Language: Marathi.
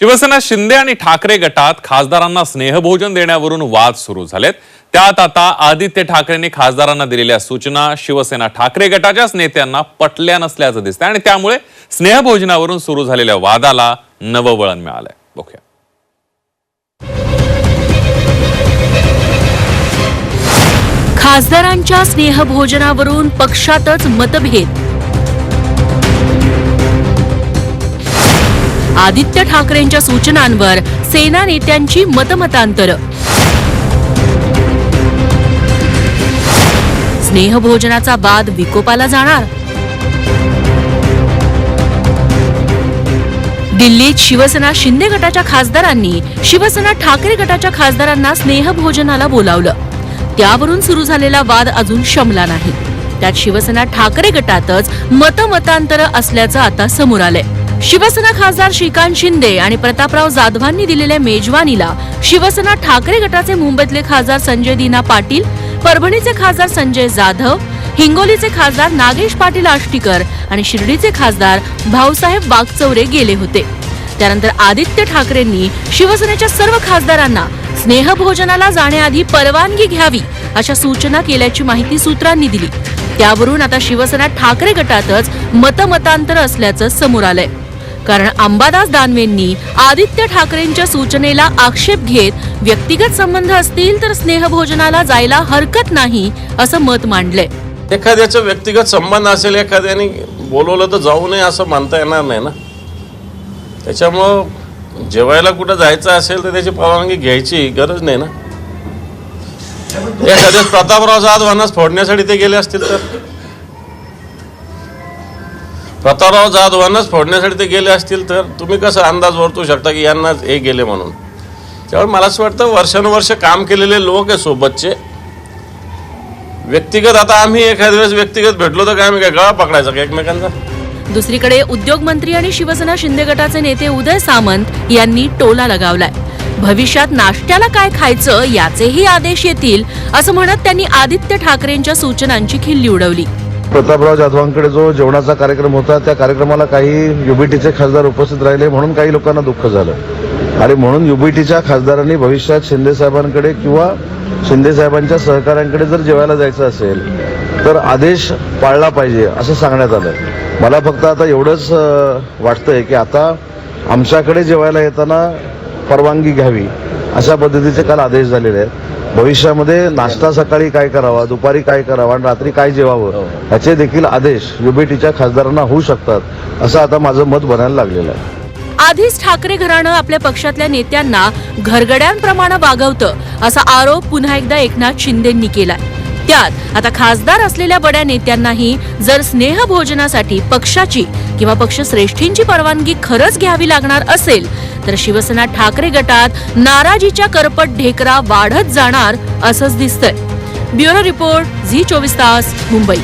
शिवसेना शिंदे आणि ठाकरे गटात खासदारांना स्नेहभोजन देण्यावरून वाद सुरू झालेत. त्यात आता आदित्य ठाकरेंनी खासदारांना दिलेल्या सूचना शिवसेना ठाकरे गटाच्याच नेत्यांना पटल्या नसल्याचं दिसतंय आणि त्यामुळे स्नेहभोजनावरून सुरू झालेल्या वादाला नवं वळण मिळालंय. बघूया. खासदारांच्या स्नेहभोजनावरून पक्षातच मतभेद. आदित्य ठाकरेंच्या सूचनांवर सेना नेत्यांची मतमतांतर. स्नेहभोजनाचा वाद विकोपाला जाणार. दिल्लीत शिवसेना शिंदे गटाच्या खासदारांनी शिवसेना ठाकरे गटाच्या खासदारांना स्नेहभोजनाला बोलावलं. त्यावरून सुरू झालेला वाद अजून शमला नाही. त्यात शिवसेना ठाकरे गटातच मतमतांतर असल्याचं आता समोर आलंय. शिवसेना खासदार श्रीकांत शिंदे आणि प्रतापराव जाधवांनी दिलेल्या मेजवानीला शिवसेना ठाकरे गटाचे मुंबईतले खासदार संजय दिना पाटील परभणीचे खासदार संजय जाधव हिंगोलीचे खासदार नागेश पाटील आष्टीकर आणि शिर्डीचे खासदार भाऊसाहेब वागचौरे गेले होते. त्यानंतर आदित्य ठाकरेंनी शिवसेनेच्या सर्व खासदारांना स्नेहभोजनाला जाण्याआधी परवानगी घ्यावी अशा सूचना केल्याची माहिती सूत्रांनी दिली. त्यावरून आता शिवसेना ठाकरे गटातच मतमतांतर असल्याचं समोर आलंय. कारण अंबादास दानवेंनी आदित्य ठाकरेंच्या सूचनेला आक्षेप घेत व्यक्तिगत संबंध असतील तर स्नेहभोजनाला जायला हरकत नाही असं मत मांडलंय. एखाद्याचं व्यक्तिगत संबंध असेल एखाद्याने बोलवलं तर जाऊ नये असं मानता येणार नाही ना? त्याच्यामुळं जेवायला कुठं जायचं असेल तर त्याची परवानगी घ्यायची गरज नाही ना? एखाद्या प्रतापराव जाधवांनाच फोडण्यासाठी ते गेले असतील तर? प्रतापराव जाधवांनाच फोडण्यासाठी ते गेले असतील तर तुम्ही कसं अंदाज वर्तू शकता की यांनाच हे गेले म्हणून? त्यामुळे मला असं वाटतं वर्षानुवर्ष काम केलेले लोक आहे सोबतचे. व्यक्तिगत आता आम्ही एखाद्या वेळेस व्यक्तिगत भेटलो तर काय आम्ही काय गळा पकडायचा का एकमेकांचा? दुसरीकडे उद्योग मंत्री आणि शिवसेना शिंदे गटाचे नेते उदय सामंत यांनी टोला लगावलाय. भविष्यात नाश्त्याला काय खायचं याचेही आदेश येतील असं म्हणत त्यांनी आदित्य ठाकरेंच्या सूचनांची खिल्ली उडवली. प्रतापराव जाधवांकडे जो जेवणाचा कार्यक्रम होता त्या कार्यक्रमाला काही युबीटीचे खासदार उपस्थित राहिले म्हणून काही लोकांना दुःख झालं. आणि म्हणून युबीटीच्या खासदारांनी भविष्यात शिंदे साहेबांकडे किंवा शिंदे साहेबांच्या सहकाऱ्यांकडे जर जेवायला जायचं असेल तर आदेश पाळला पाहिजे असं सांगण्यात आलं. मला फक्त आता एवढंच वाटतंय की आता आमच्याकडे जेवायला येताना परवानगी घ्यावी अशा पद्धतीचे काल आदेश झालेले आहेत. भविष्यामध्ये नाश्ता सकाळी काय करावा दुपारी काय करावा आणि रात्री काय जेवावं याचे देखील आदेश युबीटीच्या खासदारांना होऊ शकतात असं आता माझं मत बनायला लागलेलं आहे. आधीच ठाकरे घराणं आपल्या पक्षातल्या नेत्यांना घरगड्यांप्रमाणे वागवतं असा आरोप पुन्हा एकदा एकनाथ शिंदेंनी केलाय. त्यात आता खासदार असलेल्या बड्या नेत्यांनाही जर स्नेहभोजनासाठी पक्षाची किंवा पक्षश्रेष्ठींची परवानगी खरंच घ्यावी लागणार असेल तर शिवसेना ठाकरे गटात नाराजीच्या करपट ढेकरा वाढत जाणार असंच दिसतंय. ब्युरो रिपोर्ट झी चोवीस तास मुंबई.